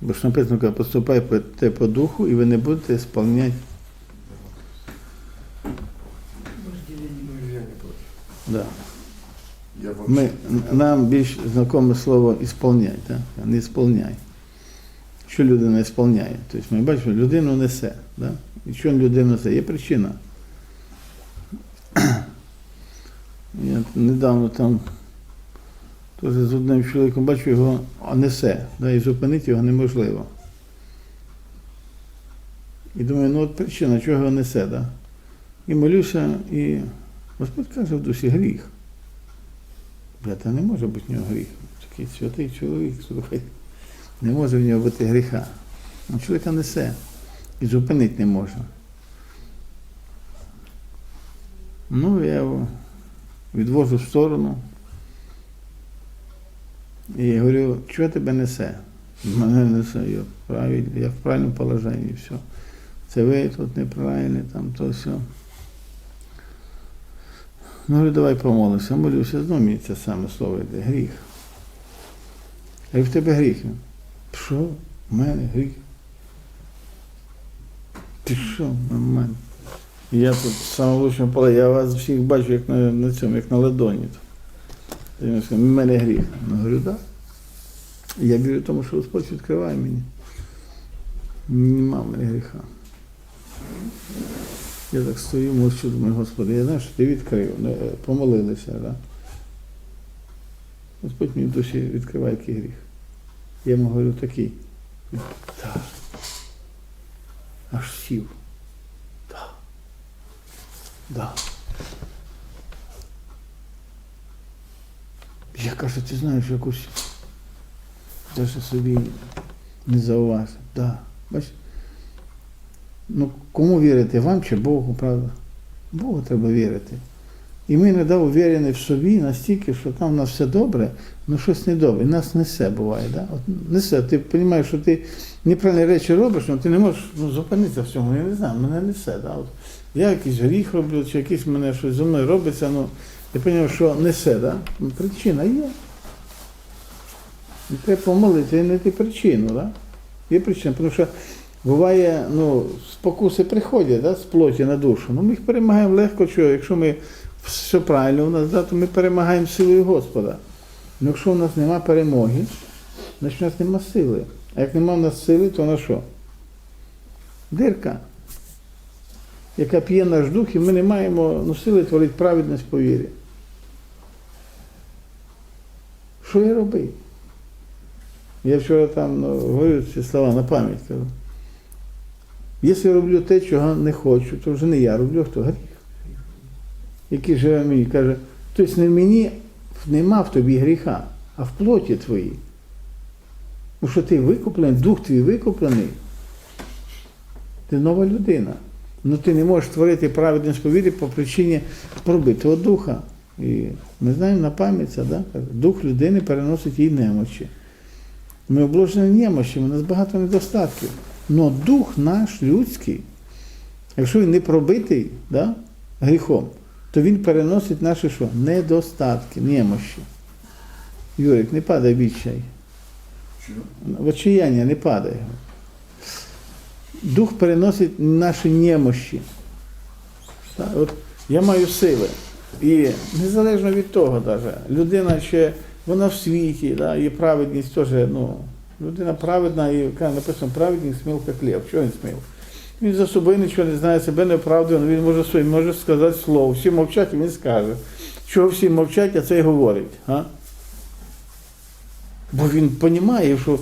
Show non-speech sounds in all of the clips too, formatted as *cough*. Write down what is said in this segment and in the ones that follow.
Бо ж написано, поступайте по духу, і ви не будете сповняти. Да. Ми, нам більш знакоме слово ісполняй, так? не сповняй. Що людина ісполняє? Тобто ми бачимо, людину несе. Да? І що людина несе? Є причина. *clears throat* Я недавно там теж з одним чоловіком бачу його а несе, да? і зупинити його неможливо. І думаю, ну от причина, чого його несе, да? І молюся, і Господь каже в душі гріх. Бля, та не може бути в нього гріх. Такий святий чоловік, слухай. Не може в нього бути гріха. Ну, чоловіка несе. І зупинити не можна. Ну, я його відвожу в сторону. І говорю, що тебе несе? Мене несе, я, правиль, я в правильному положенні, все. Це ви тут неправильні, там то все. Ну, говорю, давай помолимося. Молюся, знову мені це саме слово йде, гріх. Я говорю, в тебе гріх. Що? В мене гріх? Ти що, в мене? Я тут в самому лучшому поле, я вас всіх бачу, як на, на цьому, як на ладоні. Він сказав, в мене гріх. Ну, говорю, так. Да. Я вірю тому, що Господь відкриває мені. Нема мене гріха. Я так стою, мовчу, думаю, Господи, я знаю, що ти відкрив, помолилися, да? Господь мені в душі відкриває який гріх. Я йому говорю такий. Так. Аж сів. Так. Да. Я кажу, ти знаєш якусь даже собі не зауважив. Да. Бачиш? Ну, кому вірити, вам чи Богу, правда? Богу треба вірити. І ми не дав уверені в собі настільки, що там в нас все добре, ну щось не добре. І нас несе буває. Да? От несе. Ти розумієш, що ти неправильні речі робиш, але ти не можеш ну, зупинитися в цьому. Я не знаю, мене несе. Да? От я якийсь гріх роблю, чи якийсь мене щось зі мною робиться, ну я розумію, що несе, да? Причина є. І треба помолитися і знайти причину, да? Є причина, тому що буває, ну, спокуси приходять да, з плоті на душу. Ну, ми їх перемагаємо легко, що якщо ми все правильно у нас, да, то ми перемагаємо силою Господа. Ну, якщо у нас нема перемоги, значить у нас нема сили. А як нема в нас сили, то на що? Дирка, яка п'є наш дух, і ми не маємо ну, сили творити праведність по вірі. Що я робив? Я вчора там ну, говорю ці слова на пам'ять кажу. Якщо я роблю те, чого не хочу, то вже не я роблю, а хто гріх. Який живе мені, каже, тобто не в мені нема в тобі гріха, а в плоті твоїй. Тому що ти викуплений, дух твій викуплений, ти нова людина. Ну ти не можеш творити праведність по по причині пробитого духа. І ми знаємо на пам'ять да? дух людини переносить їй немочі. Ми обложені немощами, у нас багато недостатків. Но дух наш людський, якщо він не пробитий да, гріхом, то він переносить наші що? Недостатки, немощі. Юрик, не падай відчай. В не падай. Дух переносить наші немощі. От я маю сили. І незалежно від того, даже, людина ще вона в світі, да, і праведність теж, ну, людина праведна, і написано, праведність сміл як лев. Чого він сміл? Він за собою нічого не знає, себе не оправдує, він може своє, може сказати слово. Всі мовчать, і він скаже. Чого всі мовчать, а це й говорить. А? Бо він розуміє, що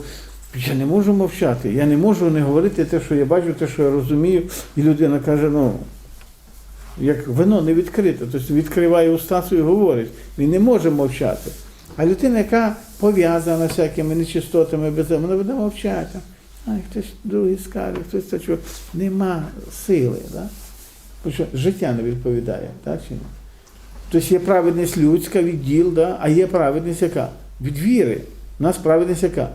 я не можу мовчати, я не можу не говорити те, що я бачу, те, що я розумію. І людина каже, ну, як вино не відкрите, тобто відкриває уста і говорить. Він не може мовчати. А людина, яка пов'язана всякими нечистотами, без вона буде мовчати. Ай, хтось другий скаже, хтось це чого. Нема сили. Да? Що життя не відповідає, так чи ні? Тобто є праведність людська від діл, да? а є праведність яка? Від віри. У нас праведність яка?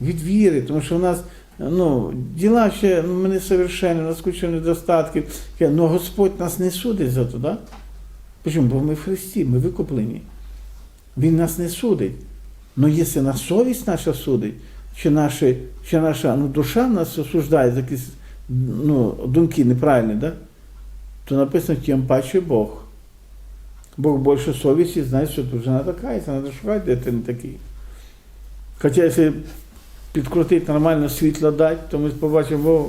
Від віри, тому що в нас ну, діла ще ну, ми не совершенні, у нас куча недостатків. Але Господь нас не судить за то, да? Чому? Бо ми в Христі, ми викуплені. Він нас не судить. Ну, якщо нас совість наша судить, чи, наші, чи наша ну, душа нас осуждає за якісь ну, думки неправильні, да? то написано тим паче Бог. Бог більше совісті знає, що тут вже треба каятися, треба де ти не такий. Хоча якщо підкрутити нормально світло дати, то ми побачимо, Бог,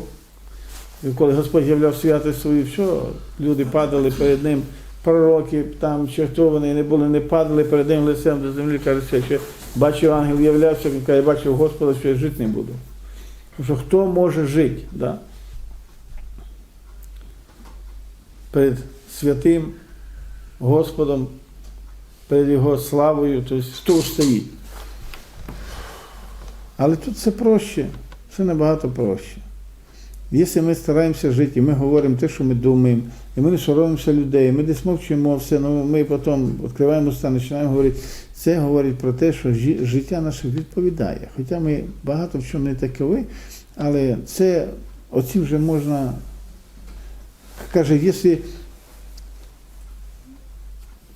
і коли Господь являв святість свою, все, люди падали перед ним, пророки там, чи хто вони не були, не падали перед ним лицем до землі, каже, що бачив ангел являвся, він каже, бачив Господа, що я жити не буду. Тому що хто може жити? Да? Перед святим Господом, перед Його славою, тобто хто стоїть. Але тут все проще, все набагато проще. Якщо ми стараємося жити, і ми говоримо те, що ми думаємо, і ми не соромимося людей, ми десь мовчимо все, ну ми потім відкриваємо уста, починаємо говорити, це говорить про те, що життя наше відповідає. Хоча ми багато в чому не такові, але це оці вже можна, каже, якщо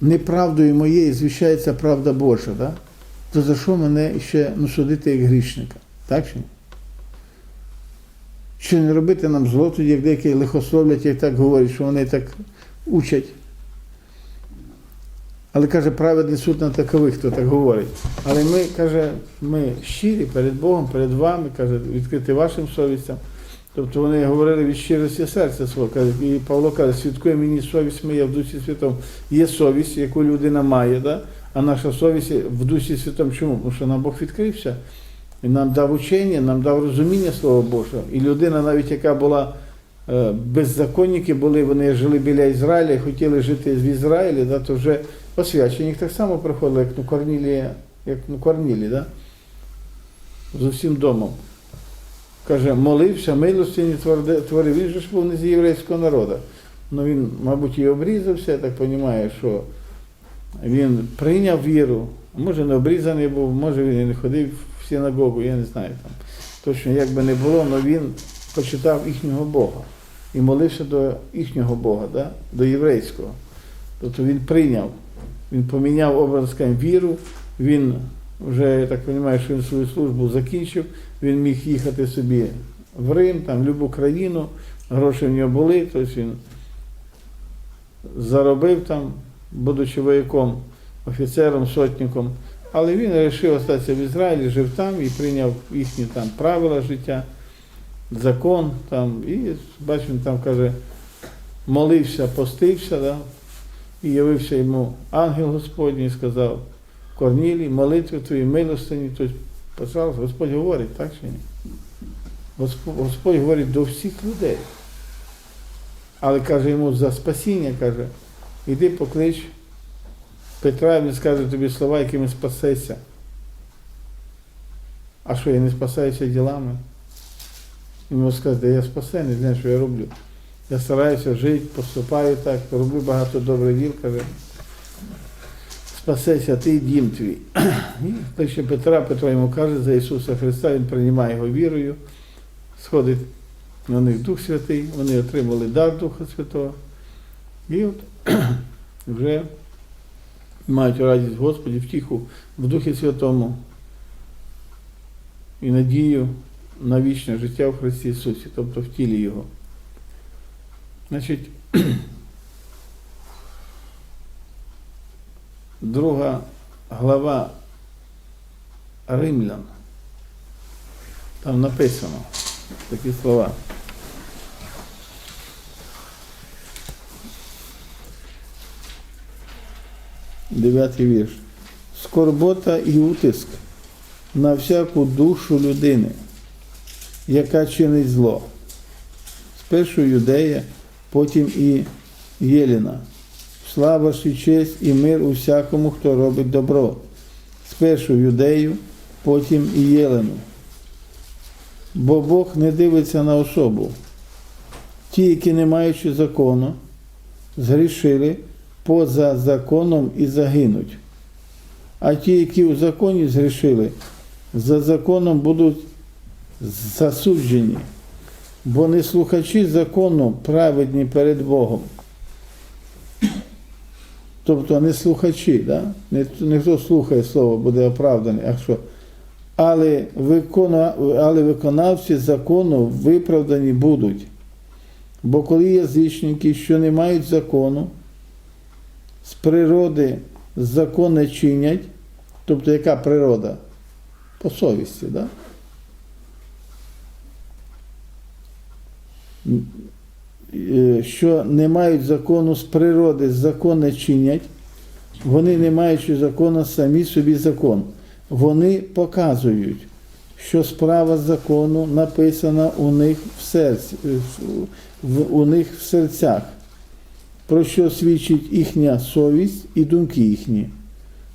неправдою моєю звіщається правда Божа, да? То за що мене ще ну, судити як грішника? Так чи ні? Чи не робити нам зло, тоді, як деякі лихословлять, як так говорять, що вони так учать. Але каже, праведний суд на такових, хто так говорить. Але ми, каже, ми щирі перед Богом, перед вами, каже, відкрити вашим совістям. Тобто вони говорили від щирості серця свого. Каже, і Павло каже, свідкує мені совість моя в Дусі Святому. Є совість, яку людина має, да? А наша совість в Дусі Святому чому? Тому що нам Бог відкрився. І нам дав учення, нам дав розуміння Слова Божого. І людина, навіть яка була е, беззаконники, були, вони жили біля Ізраїля і хотіли жити в Ізраїлі, да, то вже освячені їх так само приходили, як ну, Корнілія, як ну, Корнілі, да? з усім домом. Каже, молився, милостині творив. Він же ж був не з єврейського народу. Ну він, мабуть, і обрізався, я так розумію, що він прийняв віру, може не обрізаний був, може він і не ходив в синагогу, я не знаю там. Точно, як би не було, але він почитав їхнього Бога і молився до їхнього Бога, да? до єврейського. Тобто він прийняв, він поміняв образ віру, він вже, я так розумію, що він свою службу закінчив, він міг їхати собі в Рим, там, в будь-яку країну, гроші в нього були, тобто він заробив там, будучи вояком, офіцером, сотником. Але він вирішив остатися в Ізраїлі, жив там і прийняв їхні там правила життя, закон там. І бачив, він там каже, молився, постився, да? і явився йому ангел Господній і сказав, Корнілій, молитви твої, милостині, тобто, пожалуйста, Господь говорить, так чи ні? Господь, Господь говорить до всіх людей. Але каже йому за спасіння, каже, іди поклич Петра, він скаже тобі слова, якими спасешся. А що, я не спасаюся ділами? Він може сказати, я спасений, знаєш, що я роблю. Я стараюся жити, поступаю так, роблю багато добрих діл, каже. Спасайся ти дім твій. І кличе Петра, Петро йому каже за Ісуса Христа, він приймає його вірою, сходить на них Дух Святий, вони отримали дар Духа Святого. І от *clears throat* вже мають радість Господі, втіху в Духі Святому і надію на вічне життя в Христі Ісусі, тобто в тілі Його. Значить, *clears throat* друга глава Римлян. Там написано такі слова. Дев'ятий вірш. Скорбота і утиск на всяку душу людини, яка чинить зло. Спершу юдея, потім і Єліна. Слава ж і честь і мир у всякому, хто робить добро. Спершу юдею, потім і Єлену. Бо Бог не дивиться на особу. Ті, які не маючи закону, згрішили поза законом і загинуть. А ті, які у законі згрішили, за законом будуть засуджені, бо не слухачі закону праведні перед Богом. Тобто не слухачі, да? не, не хто слухає слово, буде оправданий, а що? але, викона, але виконавці закону виправдані будуть. Бо коли язичники, що не мають закону, з природи закон не чинять, тобто яка природа? По совісті, да? Е, що не мають закону з природи, закон не чинять, вони, не маючи закону, самі собі закон. Вони показують, що справа закону написана у них в серці, у них в серцях, про що свідчить їхня совість і думки їхні,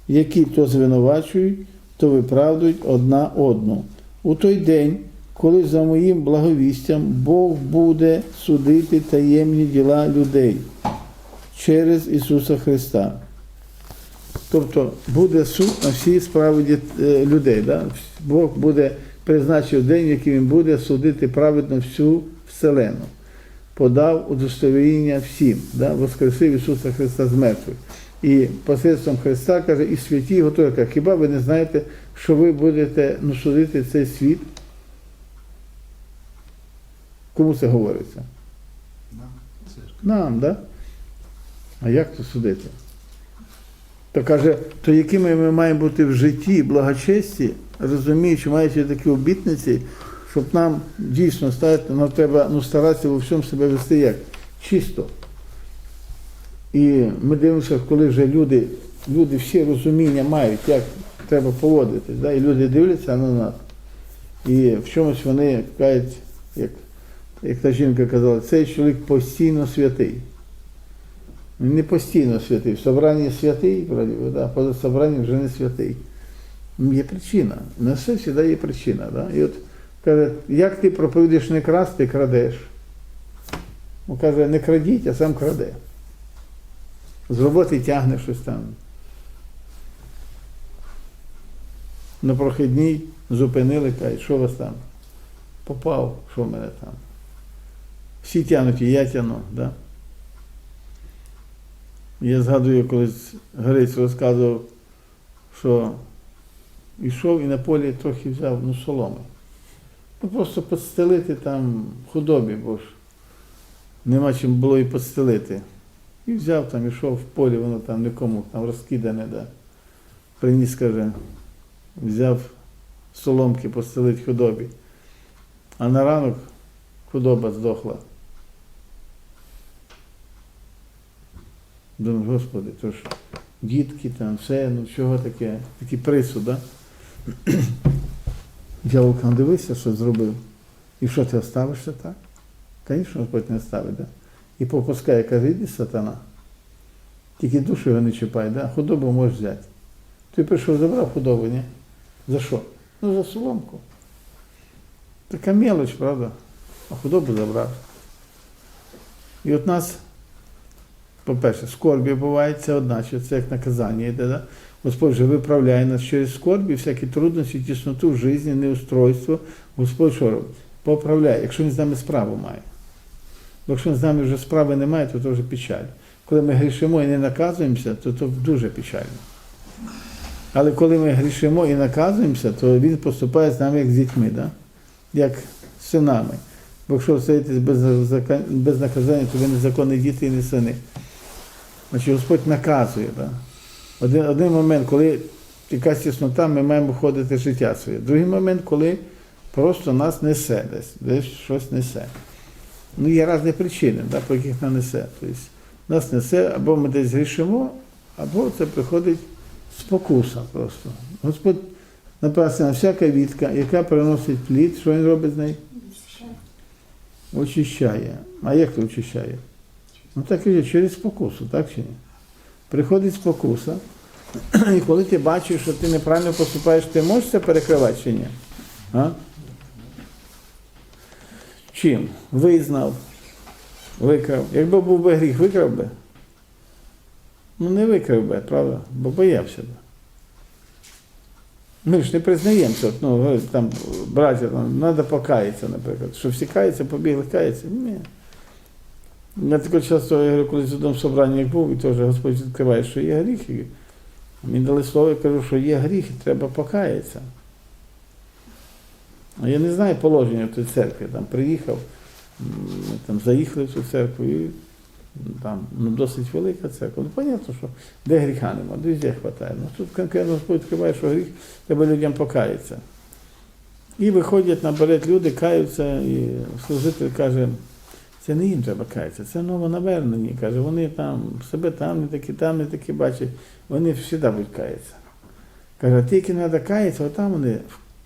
які то звинувачують, то виправдують одна одну. У той день, коли за моїм благовістям Бог буде судити таємні діла людей через Ісуса Христа. Тобто буде суд на всі справи е, людей. Да? Бог буде призначив день, який він буде судити праведно всю вселену. Подав удостовіріння всім, да? воскресив Ісуса Христа з мертвих. І посредством Христа каже, і святі готові. Каже, Хіба ви не знаєте, що ви будете ну, судити цей світ? Кому це говориться? Нам. Нам, да? А як то судити? То каже, то якими ми маємо бути в житті благочесті, розуміючи, маючи такі обітниці, щоб нам дійсно стати, нам треба ну, старатися у всьому себе вести як? Чисто. І ми дивимося, коли вже люди, люди всі розуміння мають, як треба поводитись, да? і люди дивляться на нас. І в чомусь вони кажуть, як, як та жінка казала, цей чоловік постійно святий. Він не постійно святий. В собранні святий, би, да, поза собранням вже не святий. Є причина. На все завжди є причина. Да? І от каже, як ти проповідуєш не красти, крадеш. Ну, каже, не крадіть, а сам краде. З роботи тягне щось там. На прохідній зупинили, кажуть, що у вас там? Попав, що в мене там? Всі тягнуть, і я тягну. Да? Я згадую, колись Гриць розказував, що йшов і на полі трохи взяв ну, соломи. Ну просто підстелити там худобі, бо ж нема чим було і підстелити. І взяв там, ішов в полі, воно там нікому там розкидане, да. Приніс, каже, взяв соломки постелити худобі. А на ранок худоба здохла. Думаю, Господи, то ж дітки там, все, ну чого таке, такий присуд, да? Каже, дивися, що зробив. І що ти оставишся так? Звісно, Господь не оставить, да? І попускає, каже, іди сатана. Тільки душу його не чіпай, да? худобу можеш взяти. Ти прийшов, забрав худобу, ні? За що? Ну, за соломку. Така мелоч, правда? А худобу забрав. І от нас по-перше, скорбі буває, це одна, що це як наказання йде. Да? Господь же виправляє нас через скорбі, всякі трудності, тісноту в житті, неустройство. Господь що робить? Поправляє, якщо він з нами справу має. Бо якщо з нами вже справи немає, то це вже печаль. Коли ми грішимо і не наказуємося, то це дуже печально. Але коли ми грішимо і наказуємося, то він поступає з нами як з дітьми, да? як з синами. Бо якщо стоїтесь без, без наказання, то ви незаконні діти і не сини. Значить, Господь наказує. Да? Один, один момент, коли якась тіснота, ми маємо входити в життя своє. Другий момент, коли просто нас несе десь, десь щось несе. Ну, є різні причини, да, по яких нас несе. Тобто, нас несе, або ми десь грішимо, або це приходить спокуса просто. Господь написано, всяка вітка, яка приносить плід, що він робить з нею? Очищає. А як це очищає? Ну так і є, через спокусу, так чи ні? Приходить спокуса, і коли ти бачиш, що ти неправильно поступаєш, ти можеш це перекривати чи ні? А? Чим? Визнав, викрав. Якби був би гріх, викрав би? Ну не викрав би, правда? Бо боявся би. Ми ж не признаємося, от, ну, там, браття, там, треба покаятися, наприклад. Що всі каються, побігли каються. Ні. Я таке часто, я говорю, колись в одному собранні був, і теж Господь відкриває, що є гріх. І мені дали слово, я кажу, що є гріх, і треба покаятися. А я не знаю положення в тій церкві. Там приїхав, ми там заїхали в цю церкву і там ну, досить велика церква. Ну, понятно, що де гріха нема, де хватає. Ну тут конкретно Господь відкриває, що гріх, треба людям покаятися. І виходять наперед люди, каються, і служитель каже, це не їм треба каятися, це новонавернені. Каже, вони там себе там не такі, там не такі бачать, вони завжди будуть каятися. Каже, тільки треба каятися, отам вони,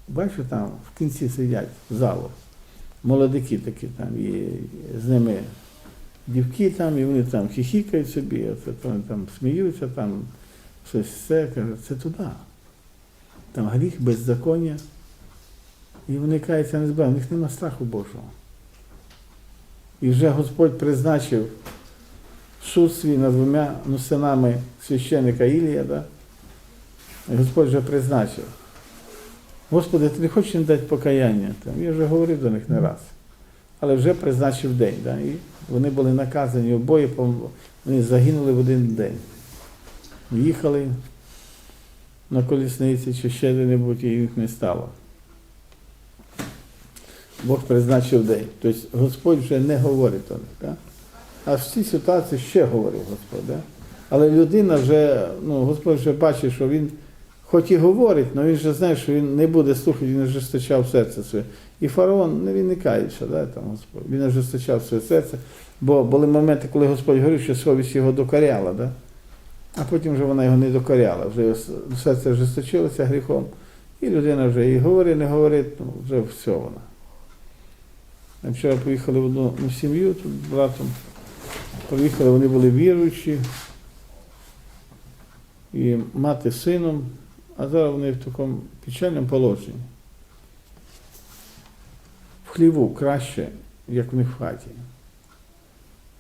бачу, там в кінці сидять в залу. Молодики такі там, і з ними дівки там, і вони там хихікають собі, оце, вони там сміються, там щось все, каже, це туди. Там гріх, беззаконня. І вони каються не збирали, у них нема страху Божого. І вже Господь призначив суд свій над двома синами священника Ілія, да? І Господь вже призначив. Господи, ти не хочеш їм дати покаяння? Там, я вже говорив до них не раз. Але вже призначив день. Да? І вони були наказані обоє, вони загинули в один день. Їхали на колісниці чи ще де-небудь, і їх не стало. Бог призначив день. Тобто Господь вже не говорить до них. А в цій ситуації ще говорив Господь. Да? Але людина вже, ну, Господь вже бачить, що він хоч і говорить, але він вже знає, що він не буде слухати, він ожесточав серце своє. І фараон, ну, він не кається, да, там, Господь. він ожесточав своє серце, бо були моменти, коли Господь говорив, що совість його докоряла, да? а потім вже вона його не докоряла, вже серце ожесточилося гріхом, і людина вже і говорить, не говорить, ну, вже все вона. Вчора поїхали в одну ну, сім'ю тут з братом. Приїхали, вони були віруючі. І мати сином, а зараз вони в такому печальному положенні. В хліву краще, як в них в хаті.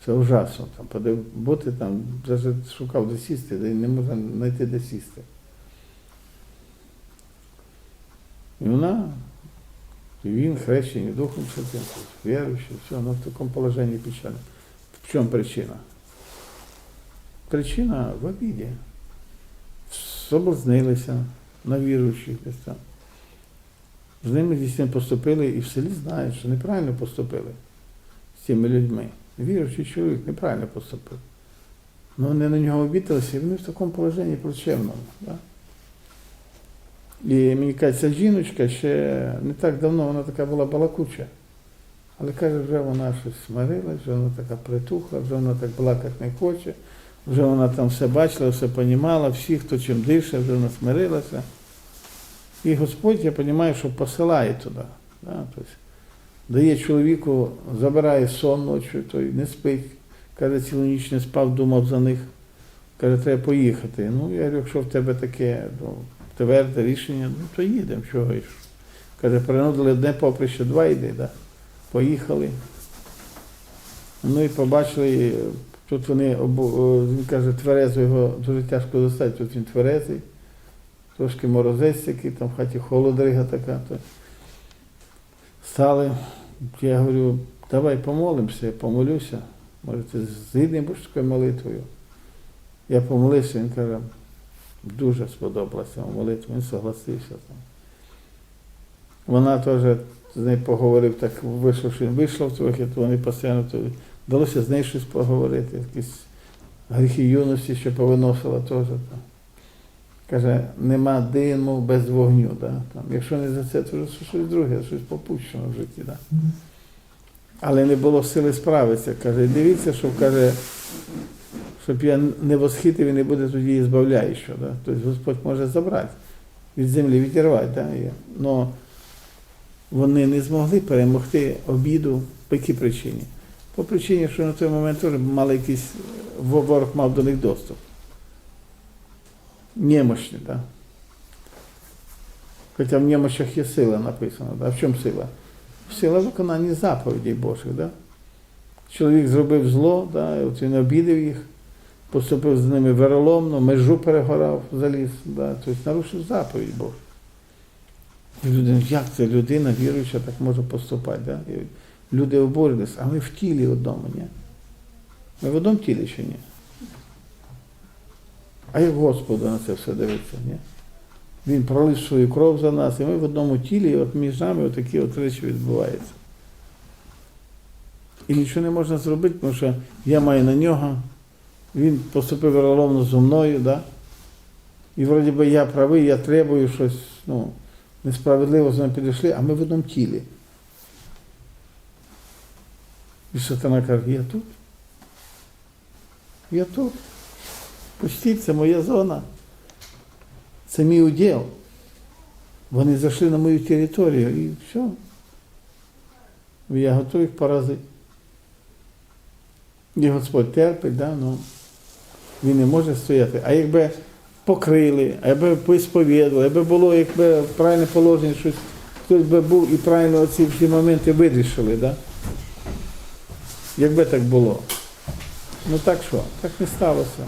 Це ужасно. Там, бути там, навіть шукав де сісти, де не можна знайти де сісти. І вона він хрещений Духом Святим, віруючий, все, воно в такому положенні печально. В чому причина? Причина в обіді. Соблазнилися на віруючих там. З ними дійсно поступили і в селі знають, що неправильно поступили з цими людьми. Віруючий чоловік неправильно поступив. Ну вони на нього обітилися, і вони в такому положенні плачевному. Да? І мені каже, жіночка ще не так давно вона така була балакуча. Але каже, вже вона щось смирилась, вже вона така притухла, вже вона так балакати не хоче, вже вона там все бачила, все понімала, всі, хто чим дише, вже вона смирилася. І Господь, я розумію, що посилає туди. Да? Тобто, дає чоловіку, забирає сон ночі, той не спить, каже, цілу ніч не спав, думав за них. Каже, треба поїхати. Ну, я говорю, якщо в тебе таке ну, тверде рішення, ну то їдемо, чого ж. Каже, перенудили одне поприще, два йди, да? поїхали. Ну і побачили, тут вони, обу- він каже, тверезо його дуже тяжко достати, тут він тверезий, трошки морозець такий, там в хаті холодрига така. То. Стали, я говорю, давай помолимося, я помолюся. Може, ти згідний такою молитвою. Я помолився, він каже, дуже сподобалася молитва, він согласився там. Вона теж з нею поговорив, так вийшов, що він вийшов трохи, то вони постійно то вдалося з нею щось поговорити, якісь гріхи юності, що повиносила теж. Там. Каже, нема диму без вогню. Да? Там, якщо не за це, то вже щось друге, щось попущено в житті. Да? Але не було сили справитися. Каже, дивіться, що каже, щоб я не восхитив і не буде тоді і збавляючого. Да? Тобто Господь може забрати від землі, відірвати. Да? Но вони не змогли перемогти обіду по якій причині? По причині, що на той момент теж мали якийсь ворог мав до них доступ. Немощні, так? Да? Хоча в немощах є сила написано. Да? В чому сила? Сила виконання заповідей Божих. Да? Чоловік зробив зло, да? от він обідав їх, поступив з ними вероломно, межу перегорав, заліз, да? тобто нарушив заповідь Божу. І люди, як це людина віруюча так може поступати? Да? І люди обурились, а ми в тілі одному, ні? Ми в одному тілі чи ні? А як Господу на це все дивиться, ні? Він пролив свою кров за нас, і ми в одному тілі, і от між нами отакі от речі відбуваються. І нічого не можна зробити, тому що я маю на нього, він поступив вероломно зі мною, да? і вроді би я правий, я требую щось, ну, несправедливо з нами підійшли, а ми в одному тілі. І сатана каже, я тут. Я тут. Пустіть, це моя зона. Це мій уділ. Вони зайшли на мою територію і все. Я готовий поразити. І Господь терпить, да? ну, він не може стояти. А якби покрили, а якби посповідали, якби було якби правильне положення, щось, хтось би був і правильно ці всі моменти вирішили, да? якби так було. Ну так що, так не сталося.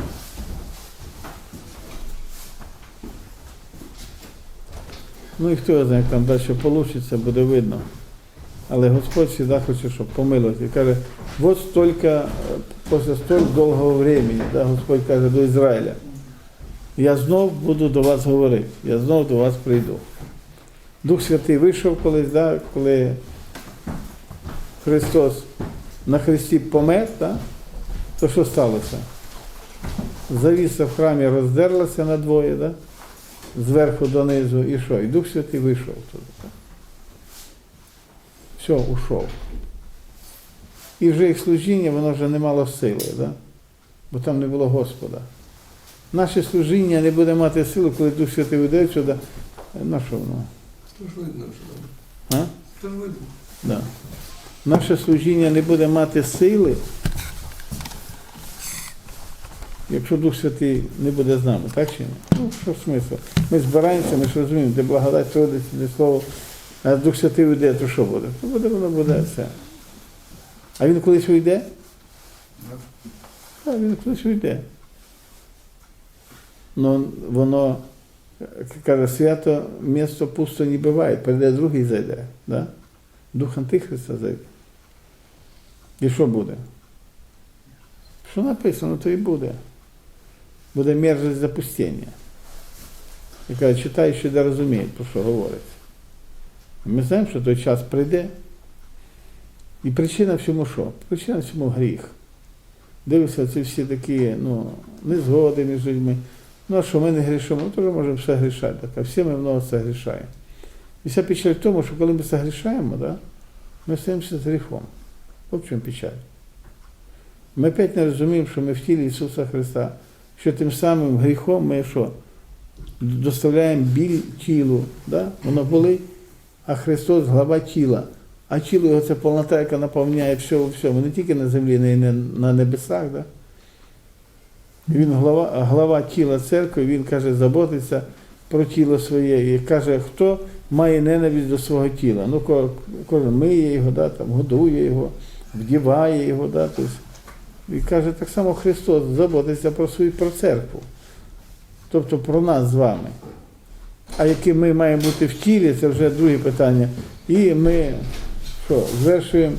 Ну і хто знає, як там далі вийде, буде видно. Але Господь завжди хоче, щоб помилувати. Каже, вот столько, е, після столь довгого времени, да, Господь каже до Ізраїля, я знов буду до вас говорити, я знов до вас прийду. Дух Святий вийшов колись, да, коли Христос на Христі помер, да, то що сталося? Завіса в храмі роздерлася надвоє, да? зверху донизу, і що? І Дух Святий вийшов туди. Все, ушов. І вже їх служіння, воно вже не мало сили, да? бо там не було Господа. Наше служіння не буде мати сили, коли Дух Святий вийде сюди. На що воно? То ж видно, що там. А? Ж видно. Да. Наше служіння не буде мати сили, якщо Дух Святий не буде з нами, так чи ні? Ну, що смисл? Ми збираємося, ми ж розуміємо, де благодать родиться, де слово, а Дух Святий уйде, то що буде? То буде, воно буде все. А він колись уйде? Так, він колись уйде. Ну, воно, як каже, свято місто пусто не буває, прийде другий зайде. Да? Дух Антихриста зайде. І що буде? Що написано, то і буде. Буде мерзость запустіння. І каже, читаючи, де розуміють, про що говориться. Ми знаємо, що той час прийде. І причина всьому що? Причина всьому гріх. Дивишся, ці всі такі ну, незгоди між людьми. Ну, а що ми не грішимо, ми теж можемо все грішати. Так, а всі ми много це грішаємо. І вся печаль в тому, що коли ми це грішаємо, да, ми стаємося з гріхом. От в чому печаль. Ми опять не розуміємо, що ми в тілі Ісуса Христа, що тим самим гріхом ми що? Доставляємо біль тілу. Да? Воно болить, а Христос глава тіла. А тіло його це повнота, яка наповняє все у всьому, не тільки на землі, але й на- на небесах. Да? Він глава, глава тіла церкви, він каже, заботиться про тіло своє. І каже, хто має ненависть до свого тіла. Ну, кожен миє його, да, там, годує його, вдіває його. Да, тобто, і каже, так само Христос заботиться про свою про церкву. Тобто про нас з вами. А яким ми маємо бути в тілі, це вже друге питання. І ми що, звершуємо,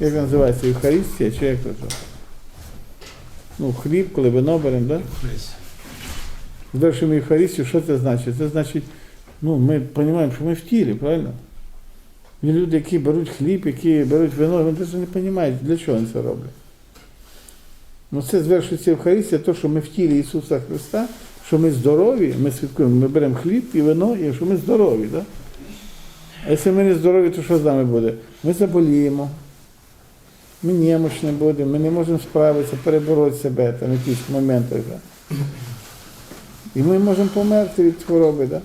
як називається, Євхаристія, чи як це? Ну, хліб, коли вино беремо, да? Хрест. Звершуємо Євхаристію, що це значить? Це значить, ну, ми розуміємо, що ми в тілі, правильно? Є люди, які беруть хліб, які беруть вино, вони навіть не розуміють, для чого вони це роблять. Ну, це звершується Євхаристія, то, що ми в тілі Ісуса Христа, що ми здорові, ми святкуємо, ми беремо хліб і вино, і що ми здорові. Да? А якщо ми не здорові, то що з нами буде? Ми заболіємо, ми немощні будемо, ми не можемо справитися, перебороти себе там, якісь моменти. Да? І ми можемо померти від хвороби. Да?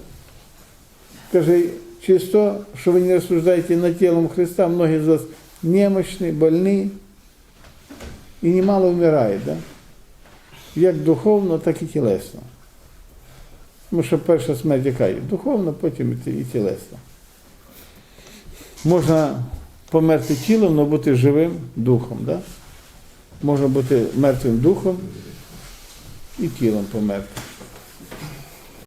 Каже, через то, що ви не розсуждаєте над тілом Христа, многі з вас немощні, больні і немало вмирають. Да? Як духовно, так і тілесно. Тому що перша смерть яка є? Духовна, потім і тілесна. Можна померти тілом, але бути живим духом. Да? Можна бути мертвим духом і тілом померти.